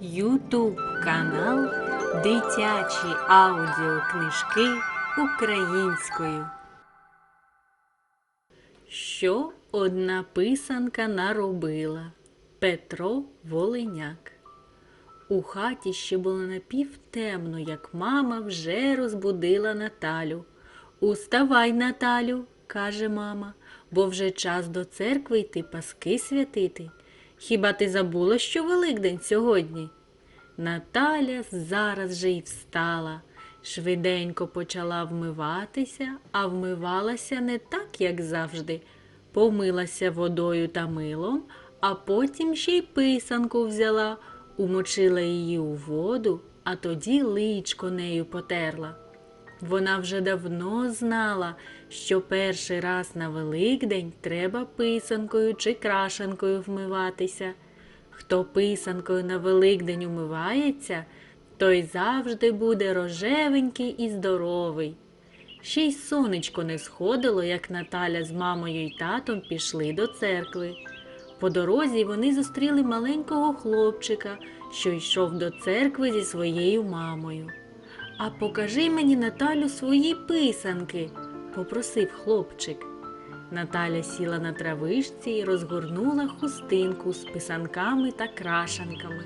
Ютуб канал Дитячі аудіокнижки українською. Що одна писанка наробила? Петро Волиняк. У хаті ще було напівтемно, як мама вже розбудила Наталю. Уставай, Наталю, каже мама, бо вже час до церкви йти паски святити. Хіба ти забула, що Великдень сьогодні? Наталя зараз же й встала, швиденько почала вмиватися, а вмивалася не так, як завжди. Помилася водою та милом, а потім ще й писанку взяла, умочила її у воду, а тоді личко нею потерла. Вона вже давно знала, що перший раз на Великдень треба писанкою чи крашенкою вмиватися. Хто писанкою на Великдень умивається, той завжди буде рожевенький і здоровий. Ще й сонечко не сходило, як Наталя з мамою й татом пішли до церкви. По дорозі вони зустріли маленького хлопчика, що йшов до церкви зі своєю мамою. А покажи мені, Наталю, свої писанки, попросив хлопчик. Наталя сіла на травишці і розгорнула хустинку з писанками та крашанками.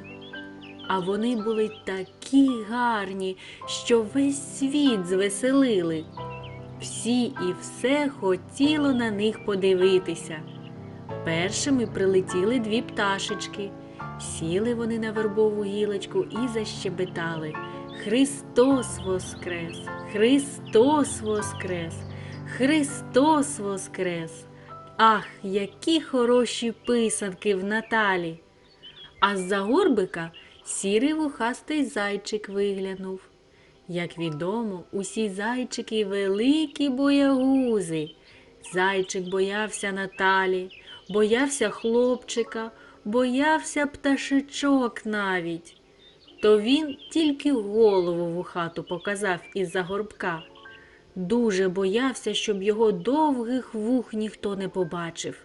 А вони були такі гарні, що весь світ звеселили. Всі і все хотіло на них подивитися. Першими прилетіли дві пташечки. Сіли вони на вербову гілочку і защебетали. Христос Воскрес! Христос Воскрес! Христос Воскрес! Ах, які хороші писанки в Наталі! А з-за горбика сірий вухастий зайчик виглянув. Як відомо, усі зайчики великі боягузи. Зайчик боявся Наталі, боявся хлопчика, боявся пташечок навіть. То він тільки голову в хату показав із-за горбка. Дуже боявся, щоб його довгих вух ніхто не побачив.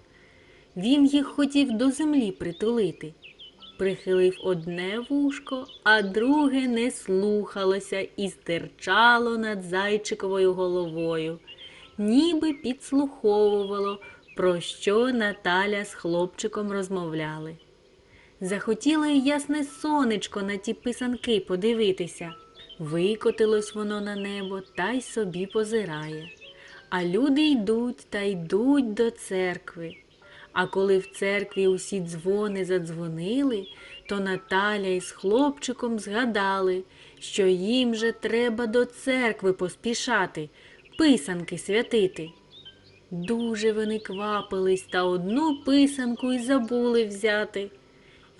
Він їх хотів до землі притулити. Прихилив одне вушко, а друге не слухалося і стирчало над зайчиковою головою, ніби підслуховувало, про що Наталя з хлопчиком розмовляли. Захотіло й ясне сонечко на ті писанки подивитися. Викотилось воно на небо та й собі позирає. А люди йдуть та йдуть до церкви. А коли в церкві усі дзвони задзвонили, то Наталя із хлопчиком згадали, що їм же треба до церкви поспішати, писанки святити. Дуже вони квапились та одну писанку й забули взяти.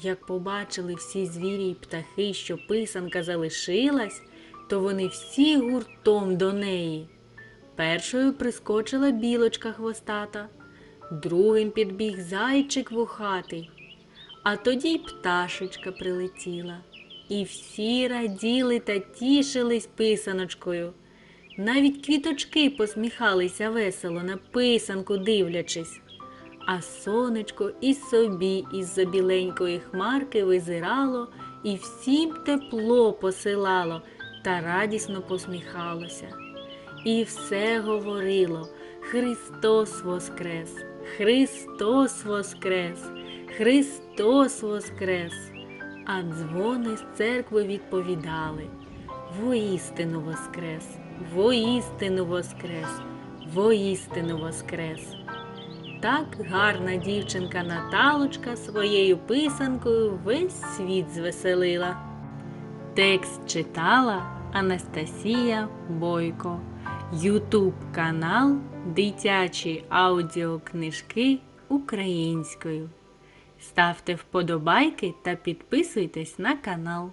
Як побачили всі звірі й птахи, що писанка залишилась, то вони всі гуртом до неї. Першою прискочила білочка хвостата, другим підбіг зайчик вухатий, а тоді й пташечка прилетіла. І всі раділи та тішились писаночкою. Навіть квіточки посміхалися весело на писанку дивлячись. А сонечко і собі із за біленької хмарки визирало і всім тепло посилало та радісно посміхалося. І все говорило Христос Воскрес, Христос Воскрес, Христос Воскрес. А дзвони з церкви відповідали Воістину Воскрес, воістину Воскрес, воістину Воскрес. Так гарна дівчинка Наталочка своєю писанкою весь світ звеселила. Текст читала Анастасія Бойко. Ютуб канал Дитячі аудіокнижки українською. Ставте вподобайки та підписуйтесь на канал.